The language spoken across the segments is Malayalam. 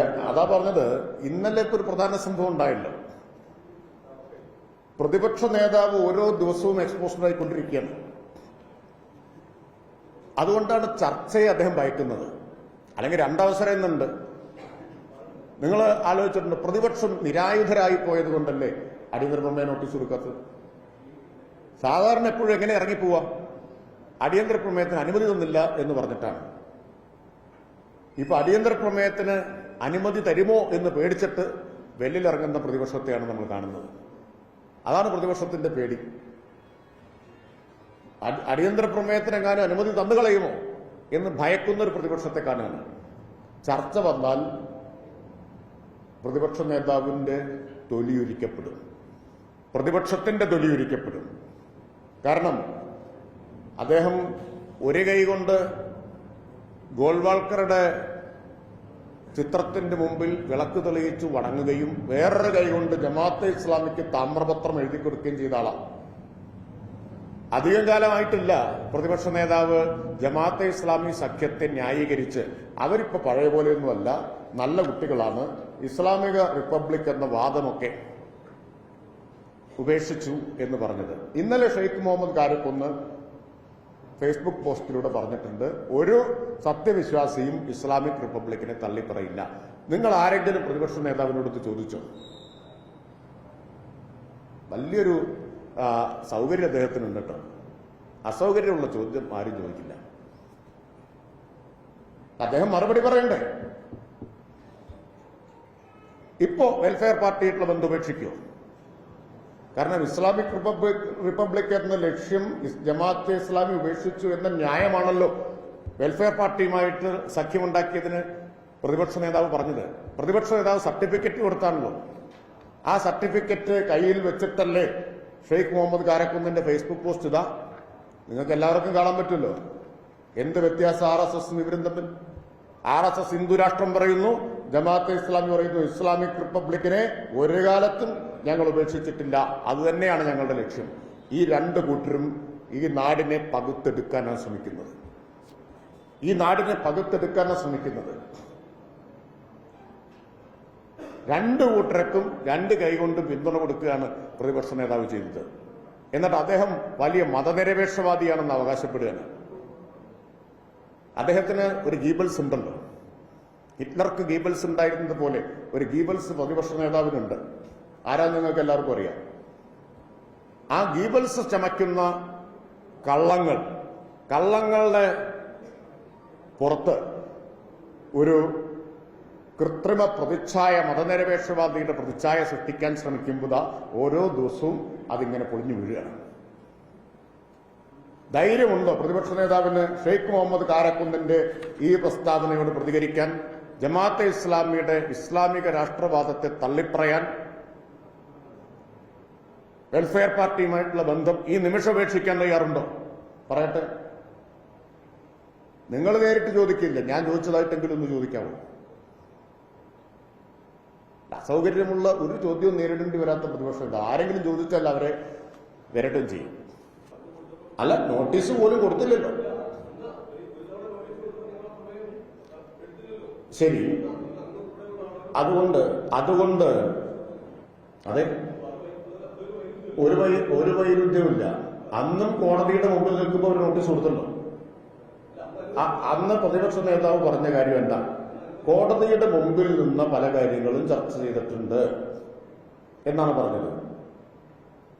അതാ പറഞ്ഞത് ഇന്നലെ ഇപ്പൊ ഒരു പ്രധാന സംഭവം ഉണ്ടായില്ല. പ്രതിപക്ഷ നേതാവ് ഓരോ ദിവസവും എക്സ്പോസ്ഡായിക്കൊണ്ടിരിക്കുകയാണ് അതുകൊണ്ടാണ് ചർച്ചയെ അദ്ദേഹം ഭയക്കുന്നത്. അല്ലെങ്കിൽ രണ്ടവസരം എന്നുണ്ട്. നിങ്ങൾ ആലോചിച്ചിട്ടുണ്ട് പ്രതിപക്ഷം നിരായുധരായി പോയത് കൊണ്ടല്ലേ അടിയന്തര പ്രമേയ നോട്ടീസ് കൊടുക്കാത്തത്? സാധാരണ എപ്പോഴും എങ്ങനെ ഇറങ്ങിപ്പോവാം? അടിയന്തര പ്രമേയത്തിന് അനുമതി തന്നില്ല എന്ന് പറഞ്ഞിട്ടാണ്. ഇപ്പൊ അടിയന്തര പ്രമേയത്തിന് അനുമതി തരുമോ എന്ന് പേടിച്ചിട്ട് വെല്ലിലിറങ്ങുന്ന പ്രതിപക്ഷത്തെയാണ് നമ്മൾ കാണുന്നത്. അതാണ് പ്രതിപക്ഷത്തിന്റെ പേടി. അടിയന്തര പ്രമേയത്തിന് പ്രമേയത്തിനെങ്ങാനും അനുമതി തന്നു കളയുമോ എന്ന് ഭയക്കുന്ന ഒരു പ്രതിപക്ഷത്തെ കാണുകയാണ് ചർച്ച വന്നാൽ പ്രതിപക്ഷ നേതാവിന്റെ തൊലിയുരിക്കപ്പെടും. പ്രതിപക്ഷത്തിന്റെ തൊലിയുരിക്കപ്പെടും. കാരണം അദ്ദേഹം ഒരു കൈ കൊണ്ട് ഗോൾവാൾക്കറുടെ ചിത്രത്തിന്റെ മുമ്പിൽ വിളക്ക് തെളിയിച്ചു വണങ്ങുകയും വേറൊരു കൈകൊണ്ട് ജമാഅത്തെ ഇസ്ലാമിക്ക് താമ്രപത്രം എഴുതി കൊടുക്കുകയും ചെയ്ത ആളാണ് അധികം കാലമായിട്ടില്ല. പ്രതിപക്ഷ നേതാവ് ജമാഅത്തെ ഇസ്ലാമി സഖ്യത്തെ ന്യായീകരിച്ച് അവരിപ്പോ പഴയ പോലെയൊന്നുമല്ല നല്ല കുട്ടികളാണ്. ഇസ്ലാമിക റിപ്പബ്ലിക് എന്ന വാദമൊക്കെ ഉപേക്ഷിച്ചു എന്ന് പറഞ്ഞത്. ഇന്നലെ ഷെയ്ഖ് മുഹമ്മദ് കാരക്കൊന്ന് ഫേസ്ബുക്ക് പോസ്റ്റിലൂടെ പറഞ്ഞിട്ടുണ്ട് ഒരു സത്യവിശ്വാസിയും ഇസ്ലാമിക് റിപ്പബ്ലിക്കിനെ തള്ളിപ്പറയില്ല. നിങ്ങൾ ആരെങ്കിലും പ്രതിപക്ഷ നേതാവിനോട് ചോദിച്ചോ? വലിയൊരു സൗകര്യം അദ്ദേഹത്തിനുണ്ട് കേട്ടോ. അസൗകര്യമുള്ള ചോദ്യം ആരും ചോദിക്കില്ല. അദ്ദേഹം മറുപടി പറയണ്ടേ? ഇപ്പോ വെൽഫെയർ പാർട്ടിയായിട്ടുള്ള ബന്ധം ഉപേക്ഷിക്കുമോ കാരണം ഇസ്ലാമിക് റിപ്പബ്ലിക് റിപ്പബ്ലിക് എന്ന ലക്ഷ്യം ജമാഅത്തെ ഇസ്ലാമി ഉപേക്ഷിച്ചു എന്ന ന്യായമാണല്ലോ വെൽഫെയർ പാർട്ടിയുമായിട്ട് സഖ്യമുണ്ടാക്കിയതിന് പ്രതിപക്ഷ നേതാവ് പറഞ്ഞത്. പ്രതിപക്ഷ നേതാവ് സർട്ടിഫിക്കറ്റ് കൊടുത്താണല്ലോ. ആ സർട്ടിഫിക്കറ്റ് കയ്യിൽ വെച്ചിട്ടല്ലേ ഷെയ്ഖ് മുഹമ്മദ് കാരക്കുന്നിന്റെ ഫേസ്ബുക്ക് പോസ്റ്റ് ഇതാ. നിങ്ങൾക്ക് എല്ലാവർക്കും കാണാൻ പറ്റുമല്ലോ. എന്ത് വ്യത്യാസം ആർ എസ് എസ് ഇവരും തമ്മിൽ? ആർ എസ് എസ് ഹിന്ദു രാഷ്ട്രം പറയുന്നു ജമാഅത്തെ ഇസ്ലാമി പറയുന്നു ഇസ്ലാമിക് റിപ്പബ്ലിക്കിനെ ഒരു കാലത്തും ഞങ്ങൾ ഉപേക്ഷിച്ചിട്ടില്ല. അത് തന്നെയാണ് ഞങ്ങളുടെ ലക്ഷ്യം. ഈ രണ്ട് കൂട്ടരും ഈ നാടിനെ പകുത്തെടുക്കാനാണ് ശ്രമിക്കുന്നത്. ഈ നാടിനെ പകുത്തെടുക്കാനാണ് ശ്രമിക്കുന്നത്. രണ്ട് കൂട്ടർക്കും രണ്ട് കൈകൊണ്ട് പിന്തുണ കൊടുക്കുകയാണ് പ്രതിപക്ഷ നേതാവ് ചെയ്തത്. എന്നിട്ട് അദ്ദേഹം വലിയ മതനിരപേക്ഷവാദിയാണെന്ന് അവകാശപ്പെടുകയാണ്. അദ്ദേഹത്തിന് ഒരു ഗീബൽസ് ഉണ്ടല്ലോ. ഹിറ്റ്ലർക്ക് ഗീബൽസ് ഉണ്ടായിരുന്നത് പോലെ ഒരു ഗീബൽസ് പ്രതിപക്ഷ നേതാവിനുണ്ട്. ആരാ നിങ്ങൾക്ക് എല്ലാവർക്കും അറിയാം. ആ ഗീബൽസ് ചമയ്ക്കുന്ന കള്ളങ്ങൾ കള്ളങ്ങളുടെ പുറത്ത് ഒരു കൃത്രിമ പ്രതിച്ഛായ മതനിരപേക്ഷവാദിയുടെ പ്രതിച്ഛായ സൃഷ്ടിക്കാൻ ശ്രമിക്കുമ്പോൾ ഓരോ ദിവസവും അതിങ്ങനെ പൊളിഞ്ഞു വീഴുകയാണ്. ധൈര്യമുണ്ടോ പ്രതിപക്ഷ നേതാവിന് ഷെയ്ഖ് മുഹമ്മദ് കാരക്കുന്നിന്റെ ഈ പ്രസ്താവനയോട് പ്രതികരിക്കാൻ? ജമാഅത്തെ ഇസ്ലാമിയുടെ ഇസ്ലാമിക രാഷ്ട്രവാദത്തെ തള്ളിപ്പറയാൻ വെൽഫെയർ പാർട്ടിയുമായിട്ടുള്ള ബന്ധം ഈ നിമിഷം ഉപേക്ഷിക്കാൻ തയ്യാറുണ്ടോ? പറയട്ടെ. നിങ്ങൾ നേരിട്ട് ചോദിക്കില്ല. ഞാൻ ചോദിച്ചതായിട്ടെങ്കിലും ഒന്ന് ചോദിക്കാവൂ? അസൗകര്യമുള്ള ഒരു ചോദ്യവും നേരിടേണ്ടി വരാത്ത പ്രതിപക്ഷം ആരെങ്കിലും ചോദിച്ചാൽ അവരെ വരട്ടും ചെയ്യും. അല്ല നോട്ടീസ് പോലും കൊടുത്തില്ലല്ലോ. ശരി. അതുകൊണ്ട് അതുകൊണ്ട് അതെ. ഒരു വൈ ഒരു വൈരുദ്ധ്യമില്ല അന്നും കോടതിയുടെ മുമ്പിൽ നിൽക്കുമ്പോൾ ഒരു നോട്ടീസ് കൊടുത്തല്ലോ അന്ന് പ്രതിപക്ഷ നേതാവ് പറഞ്ഞ കാര്യം എന്താ? കോടതിയുടെ മുമ്പിൽ നിന്ന പല കാര്യങ്ങളും ചർച്ച ചെയ്തിട്ടുണ്ട് എന്നാണ് പറഞ്ഞത്.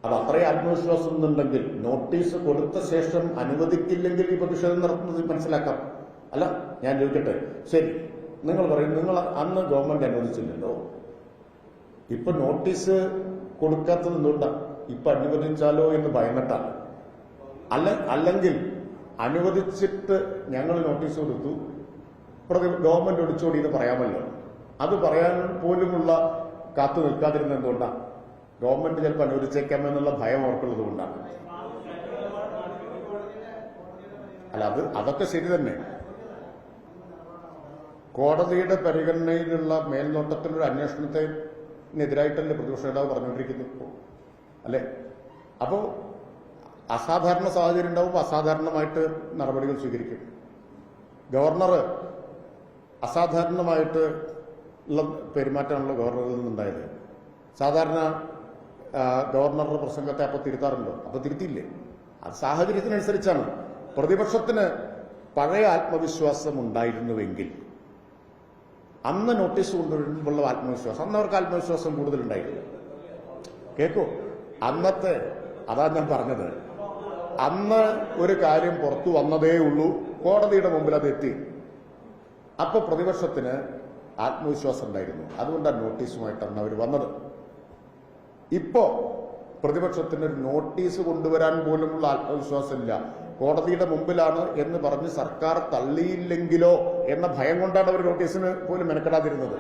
അത് അത്രയും ആത്മവിശ്വാസം എന്നുണ്ടെങ്കിൽ നോട്ടീസ് കൊടുത്ത ശേഷം അനുവദിക്കില്ലെങ്കിൽ ഈ പ്രതിഷേധം നടത്തുന്നത് മനസ്സിലാക്കാം. അല്ല ഞാൻ ചോദിക്കട്ടെ. ശരി നിങ്ങൾ പറയും. നിങ്ങൾ അന്ന് ഗവൺമെന്റ് അനുവദിച്ചില്ലല്ലോ. ഇപ്പൊ നോട്ടീസ് കൊടുക്കാത്തത് എന്തുകൊണ്ടാ? ഇപ്പൊ അനുവദിച്ചാലോ എന്ന് ഭയന്നിട്ടാണ് അല്ല അല്ലെങ്കിൽ അനുവദിച്ചിട്ട് ഞങ്ങൾ നോട്ടീസ് കൊടുത്തു. പ്രതി ഗവൺമെന്റ് ഒടിച്ചോടി എന്ന് പറയാമല്ലോ. അത് പറയാൻ പോലുമുള്ള കാത്തു നിൽക്കാതിരുന്ന എന്തുകൊണ്ടാണ് ഗവൺമെന്റ് ചിലപ്പോൾ അനുവദിച്ചേക്കാമെന്നുള്ള ഭയം അവർക്കുള്ളത് കൊണ്ടാണ് അല്ല അത് അതൊക്കെ ശരി തന്നെ. കോടതിയുടെ പരിഗണനയിലുള്ള മേൽനോട്ടത്തിലൊരു അന്വേഷണത്തിനെതിരായിട്ടല്ലേ പ്രതിപക്ഷ നേതാവ് പറഞ്ഞുകൊണ്ടിരിക്കുന്നത്? ഇപ്പോൾ അല്ലെ? അപ്പോ അസാധാരണ സാഹചര്യം ഉണ്ടാവുമ്പോൾ അസാധാരണമായിട്ട് നടപടികൾ സ്വീകരിക്കും. ഗവർണർ അസാധാരണമായിട്ട് ഉള്ള പെരുമാറ്റമാണല്ലോ ഗവർണറിൽ നിന്നുണ്ടായത്. സാധാരണ ഗവർണറുടെ പ്രസംഗത്തെ അപ്പോൾ തിരുത്താറുണ്ടോ? അപ്പോൾ തിരുത്തിയില്ലേ? അത് സാഹചര്യത്തിനനുസരിച്ചാണ്. പ്രതിപക്ഷത്തിന് പഴയ ആത്മവിശ്വാസം ഉണ്ടായിരുന്നുവെങ്കിൽ അന്ന് നോട്ടീസ് കൊണ്ടുവരുമ്പോഴുള്ള ആത്മവിശ്വാസം അന്ന് അവർക്ക് ആത്മവിശ്വാസം കൂടുതലുണ്ടായിരുന്നു കേക്കോ? അന്നത്തെ അതാ ഞാൻ പറഞ്ഞത്. അന്ന് ഒരു കാര്യം പുറത്തു വന്നതേ ഉള്ളൂ. കോടതിയുടെ മുമ്പിൽ അത് എത്തി. അപ്പൊ പ്രതിപക്ഷത്തിന് ആത്മവിശ്വാസം ഉണ്ടായിരുന്നു. അതുകൊണ്ടാണ് നോട്ടീസുമായിട്ടാണ് അവർ വന്നത്. ഇപ്പോ പ്രതിപക്ഷത്തിന് ഒരു നോട്ടീസ് കൊണ്ടുവരാൻ പോലുമുള്ള ആത്മവിശ്വാസമില്ല. കോടതിയുടെ മുമ്പിലാണ് എന്ന് പറഞ്ഞ് സർക്കാർ തള്ളിയില്ലെങ്കിലോ എന്ന ഭയം കൊണ്ടാണ് അവർ നോട്ടീസിന് പോലും മെനക്കെടാതിരുന്നത്.